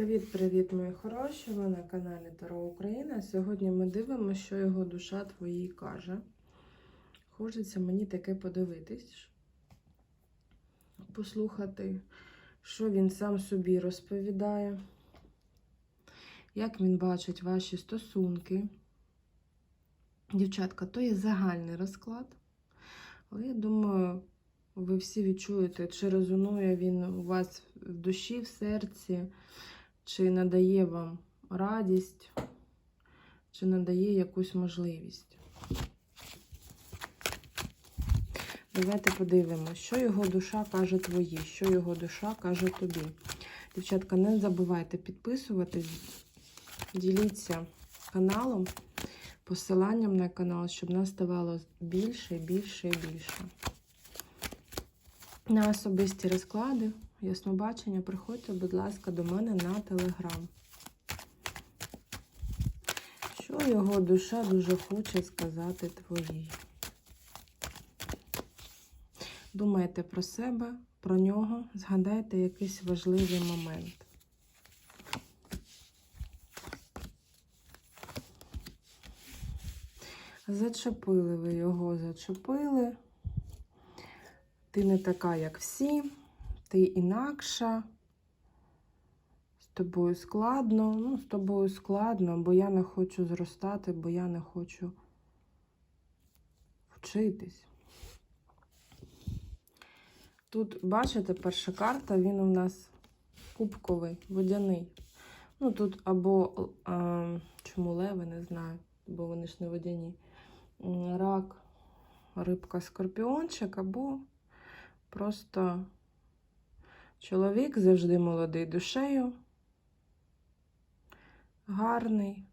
Привіт-привіт, мої хороші! Ви на каналі Таро Україна. Сьогодні ми дивимося, що його душа твоїй каже. Хочеться мені таке подивитись, послухати, що він сам собі розповідає, як він бачить ваші стосунки. Дівчатка, то є загальний розклад. Але я думаю, ви всі відчуєте, чи резонує він у вас в душі, в серці, чи надає вам радість, чи надає якусь можливість. Давайте подивимося, що його душа каже твої, що його душа каже тобі. Дівчатка, не забувайте підписуватись, діліться каналом, посиланням на канал, щоб нас ставало більше, більше і більше. На особисті розклади, яснобачення, приходьте, будь ласка, до мене на телеграм. Що його душа дуже хоче сказати твоїй? Думайте про себе, про нього, згадайте якийсь важливий момент. Зачепили ви його, зачепили. Ти не така, як всі, ти інакша. З тобою складно. Ну, з тобою складно, бо я не хочу зростати, бо я не хочу вчитись. Тут, бачите, перша карта, він у нас кубковий, водяний. Ну, тут або а, чому леви, не знаю, бо вони ж не водяні. Рак, рибка, скорпіончик, або Просто чоловік завжди молодий душею, гарний,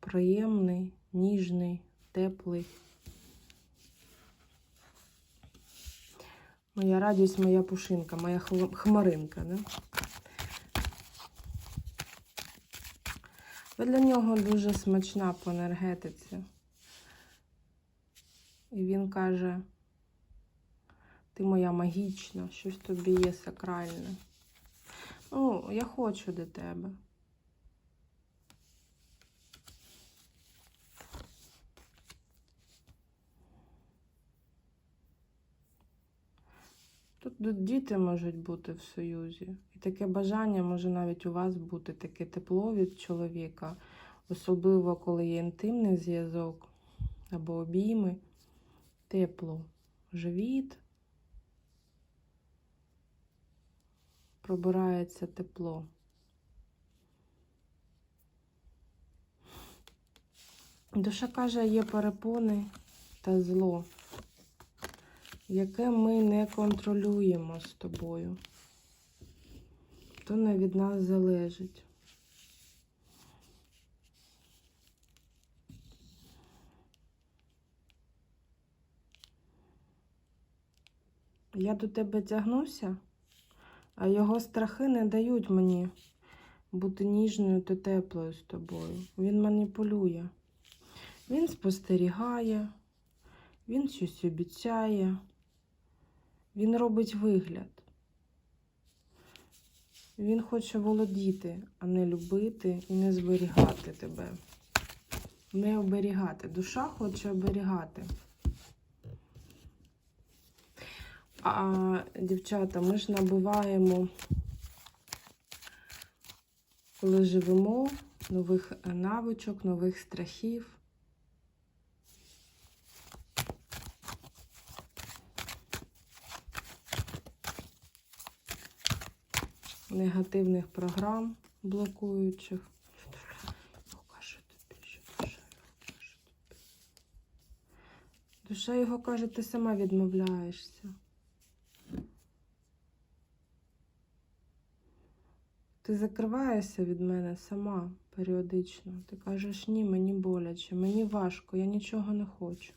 приємний, ніжний, теплий. Моя радість, моя пушинка, моя хмаринка. Не? Ви для нього дуже смачна по енергетиці. І він каже, ти моя магічна, щось тобі є сакральне. Ну, я хочу до тебе. Тут діти можуть бути в союзі. І таке бажання може навіть у вас бути таке тепло від чоловіка, особливо коли є інтимний зв'язок або обійми. Тепло. Живіт. Пробирається тепло. Душа каже, є перепони та зло, яке ми не контролюємо з тобою. То не від нас залежить. Я до тебе тягнуся? А його страхи не дають мені бути ніжною та теплою з тобою. Він маніпулює. Він спостерігає, він щось обіцяє, він робить вигляд. Він хоче володіти, а не любити і не зберігати тебе. Не оберігати. Душа хоче оберігати. А, дівчата, ми ж набуваємо, коли живемо, нових навичок, нових страхів. Негативних програм блокуючих. Душа його каже, ти сама відмовляєшся. Ти закриваєшся від мене сама періодично. Ти кажеш, ні, мені боляче, мені важко, я нічого не хочу.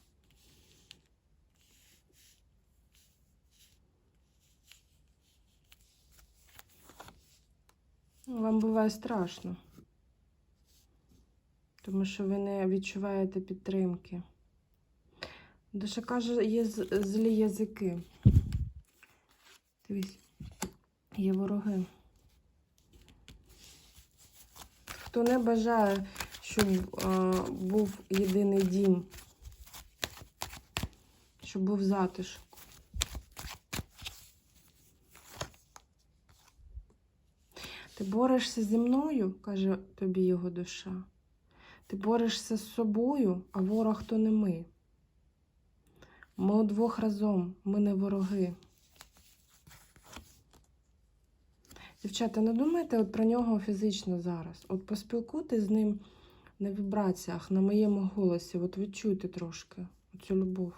Вам буває страшно, тому що ви не відчуваєте підтримки. Душа каже, є злі язики. Дивись, є вороги. Хто не бажає, щоб е, був єдиний дім, щоб був затишок. Ти борешся зі мною, каже тобі його душа. Ти борешся з собою, а ворог то не ми. Ми удвох разом, ми не вороги. Дівчата, не думайте от про нього фізично зараз. От поспілкуйтесь з ним на вібраціях, на моєму голосі. От відчуйте трошки цю любов.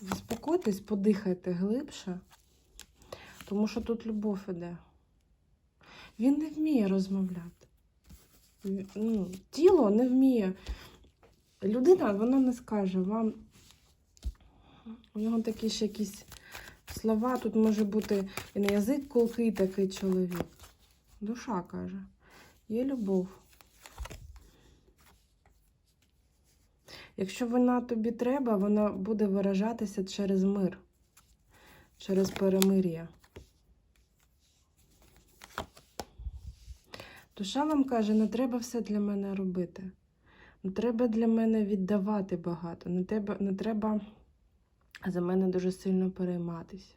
Заспокойтесь, подихайте глибше, тому що тут любов іде. Він не вміє розмовляти. Ну, тіло не вміє. Людина, вона не скаже вам. У нього такі ще якісь слова. Тут може бути і на язик колкий такий чоловік. Душа каже. Є любов. Якщо вона тобі треба, вона буде виражатися через мир, через перемир'я. Душа вам каже, не треба все для мене робити. Не треба для мене віддавати багато. Не треба, не треба за мене дуже сильно перейматися.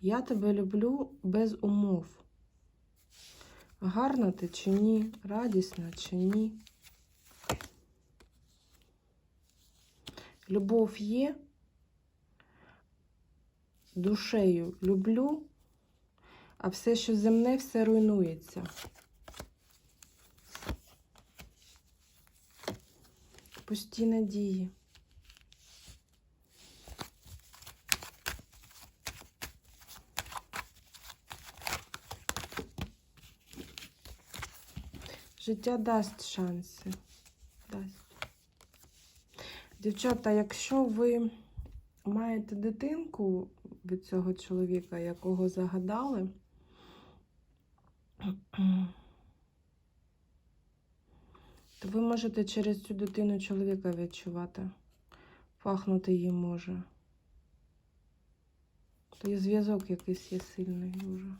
Я тебе люблю без умов. Гарна ти чи ні, радісна чи ні. Любов є, душею люблю, а все, що земне, все руйнується. Пусті надії. Життя дасть шанси. Дасть. Дівчата, якщо ви маєте дитинку від цього чоловіка, якого загадали, то ви можете через цю дитину чоловіка відчувати. Пахнути її може. То є зв'язок якийсь є сильний дуже.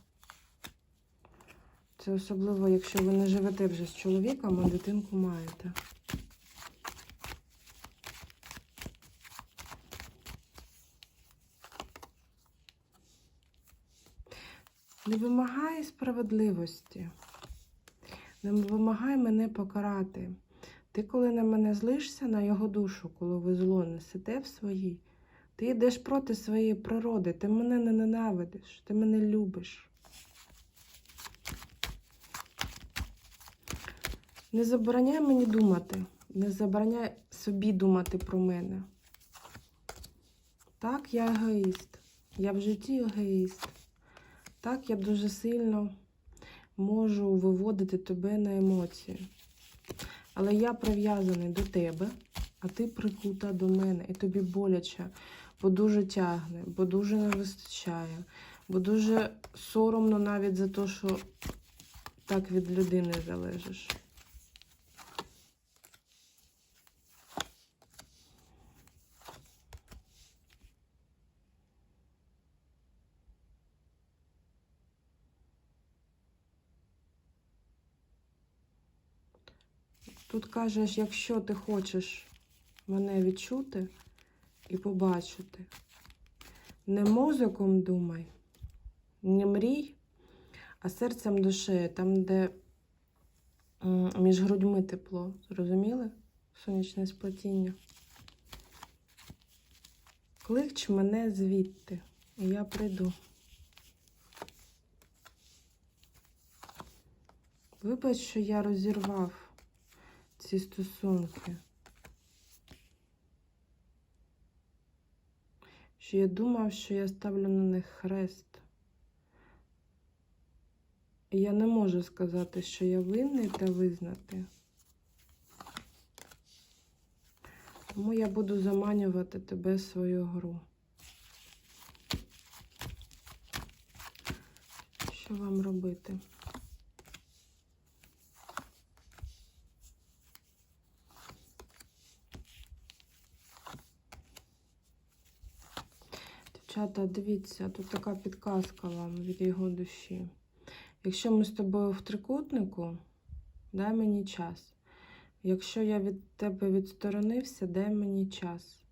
Це особливо, якщо ви не живете вже з чоловіком, а дитинку маєте. Не вимагай справедливості. Не вимагай мене покарати. Ти, коли на мене злишся на його душу, коли ви зло несете в своїй, ти йдеш проти своєї природи, ти мене не ненавидиш, ти мене любиш. Не забороняй мені думати, не забороняй собі думати про мене. Так, я егоїст. Я в житті егоїст. Так, я дуже сильно можу виводити тебе на емоції. Але я прив'язаний до тебе, а ти прикута до мене, і тобі боляче, бо дуже тягне, бо дуже не вистачає, бо дуже соромно навіть за те, що так від людини залежиш. Тут кажеш, якщо ти хочеш мене відчути і побачити, не мозоком думай, не мрій, а серцем душею, там, де між грудьми тепло. Зрозуміли? Сонячне сплетіння. Клич мене звідти, і я прийду. Вибач, що я розірвав ці стосунки. Що я думав, що я ставлю на них хрест. Я не можу сказати, що я винний та визнати. Тому я буду заманювати тебе в свою гру. Що вам робити? Дівчата, дивіться, тут така підказка вам від його душі. Якщо ми з тобою в трикутнику, дай мені час. Якщо я від тебе відсторонився, дай мені час.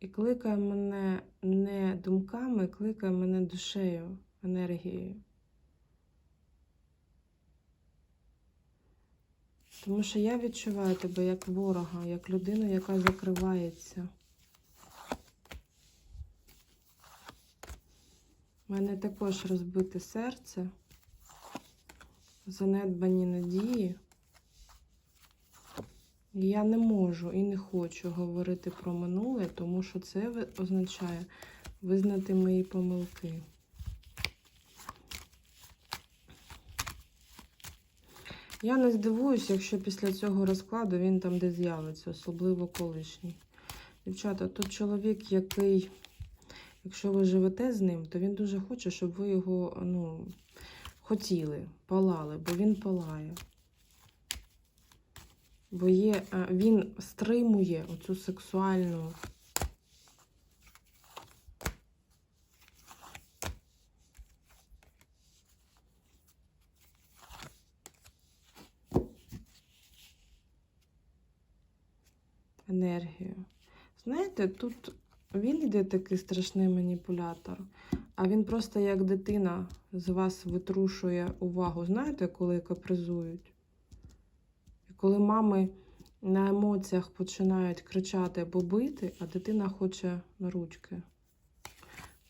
І кликай мене не думками, кликай мене душею, енергією. Тому що я відчуваю тебе як ворога, як людину, яка закривається. У мене також розбите серце, занедбані надії. Я не можу і не хочу говорити про минуле, тому що це означає визнати мої помилки. Я не здивуюся, якщо після цього розкладу він там де з'явиться, особливо колишній. Дівчата, тут чоловік, який, якщо ви живете з ним, то він дуже хоче, щоб ви його ну, хотіли, палали, бо він палає. Бо є, е, він стримує оцю сексуальну. енергію. Знаєте, тут він іде такий страшний маніпулятор, а він просто як дитина з вас витрушує увагу. Знаєте, коли капризують? Коли мами на емоціях починають кричати або бити, а дитина хоче на ручки.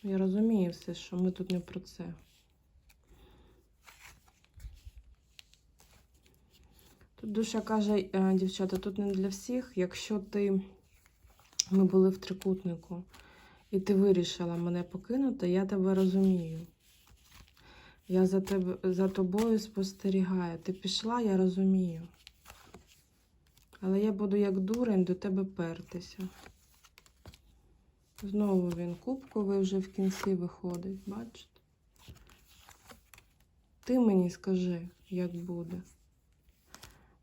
Я розумію все, що ми тут не про це. Тут душа каже, е, дівчата, тут не для всіх. Якщо ти ми були в трикутнику, і ти вирішила мене покинути, я тебе розумію. Я за, тебе, за тобою спостерігаю. Ти пішла, я розумію. Але я буду як дурень до тебе пертися. Знову він кубковий вже в кінці виходить, бачите? Ти мені скажи, як буде.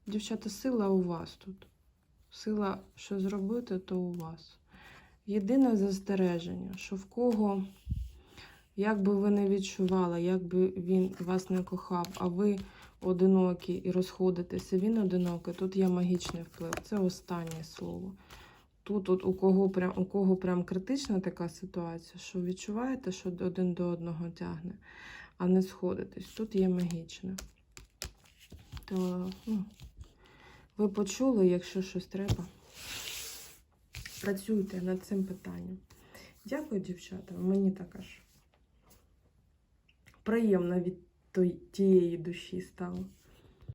Дівчата, сила у вас тут. Сила, що зробити, то у вас. Єдине застереження, що в кого, як би ви не відчували, як би він вас не кохав, а ви одинокі і розходитеся, він одинокий, тут є магічний вплив. Це останнє слово. Тут от у кого прям у кого прям критична така ситуація, що відчуваєте, що один до одного тягне, а не сходитесь. Тут є магічне. То, ну, ви почули, якщо щось треба. Працюйте над цим питанням. Дякую, дівчата. Мені також приємно від тієї душі стало.